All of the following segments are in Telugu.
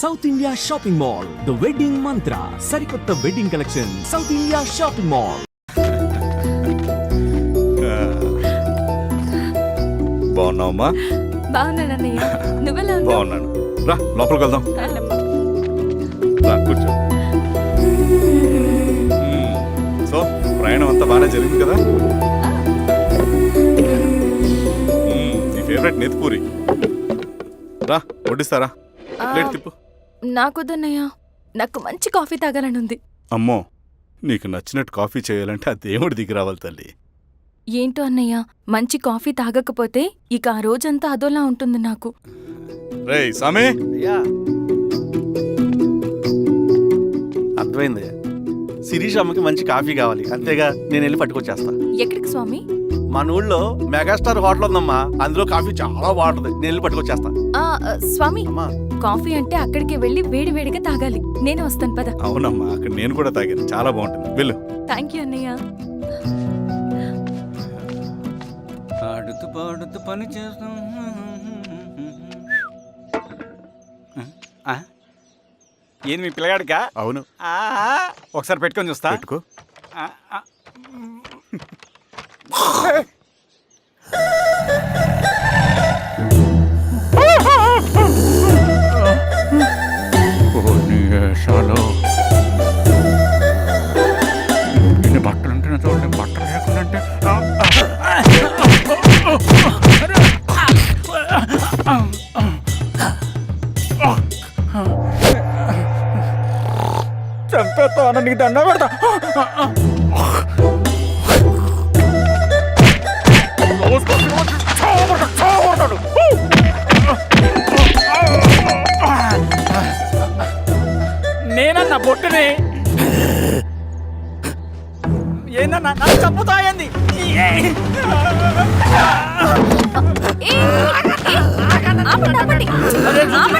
South India shopping mall the wedding Mantra సరికొత్త wedding collection South India shopping mall బాగున్నావమ్మా? బాగున్నాను అన్నయ్య నువ్వెలా బాగున్నాను. రా లోపలికి వెళ్దాం. రా కూర్చో. సో ప్రయాణం అంతా బాగానే జరిగింది కదా. నీ ఫేవరెట్ నెత్తిపూరి రా వడ్డిస్తారా? ప్లేట్ తిప్పు. నాకొద్దన్నయ్య నాకు మంచి కాఫీ తాగాలని ఉంది అమ్మో నీకు నచ్చినట్టు కాఫీ చేయాలంటే ఆ దేవుడి దిగి రావాలి తల్లి. ఏంటో అన్నయ్య మంచి కాఫీ తాగకపోతే ఇక ఆ రోజంతా అదోలా ఉంటుంది నాకు. సామి! అర్థమైంది శిరీష్ అమ్మకి మంచి కాఫీ కావాలి. అంతేగా నేను వెళ్ళి పట్టుకొచ్చేస్తా. ఎక్కడికి స్వామి? మన ఊళ్ళో మెగాస్టార్ హోటల్ ఉందమ్మా. అందులో కాఫీ చాలా బాగుంటుంది. నేను వెళ్ళి పట్టుకొచ్చేస్తా. ఆ, స్వామి. అమ్మా! కాఫీ అంటే అక్కడికి వెళ్ళి వేడి వేడిగా తాగాలి. నేను వస్తాను పద. అవునమ్మా అక్కడ నేను కూడా తాగాను. చాలా బాగుంటుంది. వెళ్ళు. థ్యాంక్ యూ అన్నయ్య. ఆడుతూ పాడుతూ పని చేస్తాం. ఆ? ఏంది మీ పిల్లగాడికా? అవును. ఆ, ఒకసారి పెట్టుకొని చూస్తా. పెట్టుకో. ఆ, ఆ. చంపేస్తా నీకు దండ పెడతా. నేనన్నా బొట్టుని ఏందన్నా నన్ను చంపుతాయంది ఏ, ఏ, ఆపండి, ఆపండి.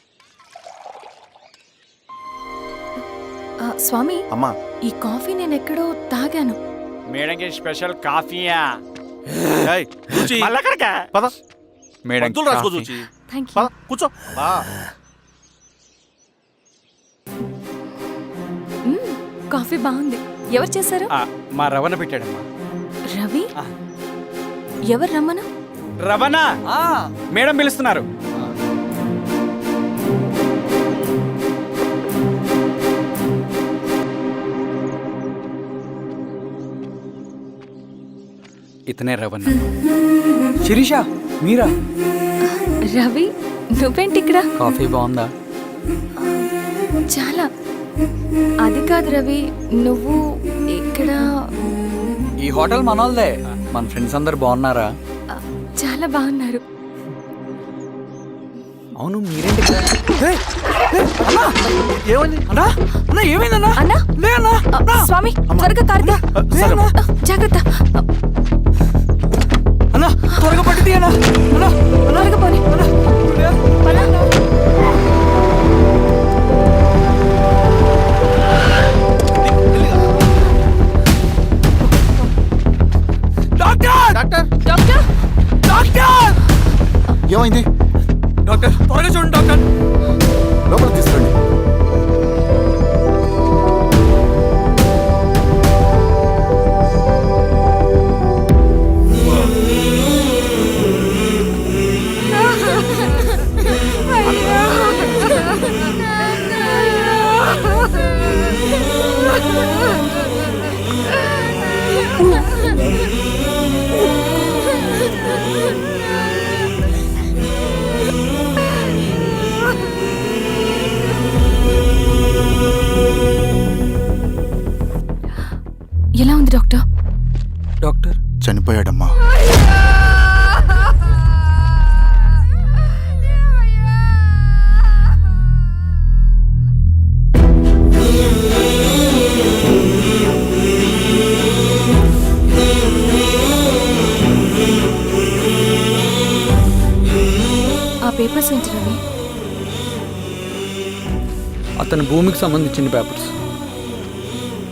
స్వామి అమ్మా. ఈ కాఫీ నేను ఎక్కడో తాగాను. మేడంకి స్పెషల్ కాఫీయా? ఏయ్, చూచి. మళ్ళక్కడికా పద. మేడం మందులు రాసుకో చూచి. థ్యాంక్ యూ పద కూర్చో. బా మ్మ్, కాఫీ బాగుంది. ఎవరు చేశారు? మా రవణ పెట్టాడమ్మా. రవి. ఎవరు రమ్మను రవణ? మేడం పిలుస్తున్నారు. ఇతనే రవణ. శిరీష మీరా? రవి నువ్వేంటి ఇక్కడ కాఫీ బాగుందా? చాలా. అది కాదు రవి నువ్వు ఇక్కడ? ఈ హోటల్ మనోల్దే. మన ఫ్రెండ్స్ అందరు బాగున్నారా? చాలా బాగున్నారు. అవును మీరేంటి ఇక్కడ? ఏయ్, ఏయ్, అన్నా! ఏమైంది? అన్నా అన్నా ఏమైందన్నా అన్నా? లే అన్నా ఆ, స్వామి త్వరగా జాగ్రత్త. త్వరగా పట్టి తీయనా అన్నా అన్నా త్వరగా పోనీ అన్నా డాక్టర్? డాక్టర్? చనిపోయాడమ్మా. ఆ పేపర్స్ అతని భూమికి సంబంధించిన పేపర్స్.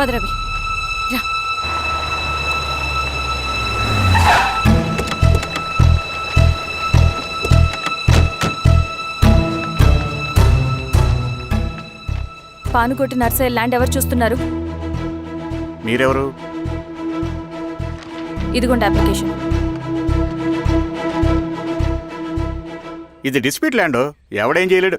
పదరవి. రా. పానుకోటి నర్సయ్య ల్యాండ్ ఎవరు చూస్తున్నారు? మీరెవరు? ఇదిగోండి అప్లికేషన్. ఇది డిస్ప్యూట్ ల్యాండ్. ఎవడేం చేయలేడు.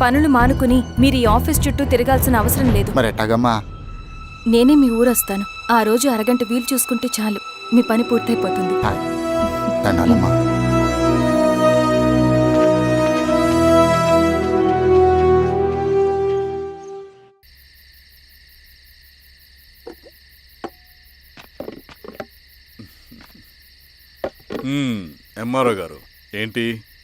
పనులు మానుకుని మీరు ఈ ఆఫీస్ చుట్టూ తిరగాల్సిన అవసరం లేదు. మరి ఎట్టాగమ్మా నేనే మీ ఊరొస్తాను. ఆ రోజు అరగంట వీలు చూసుకుంటే చాలు. మీ పని పూర్తయిపోతుంది. దండాలమ్మా ఎంఆర్ఓ గారు ఏంటి?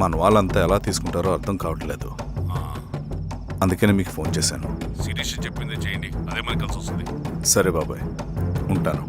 మన వాళ్ళంతా ఎలా తీసుకుంటారో అర్థం కావట్లేదు. అందుకనే మీకు ఫోన్ చేశాను. శిరీష్ చెప్పింది చేయండి అదే మనకి కలిసి వస్తుంది. సరే బాబాయ్ ఉంటాను.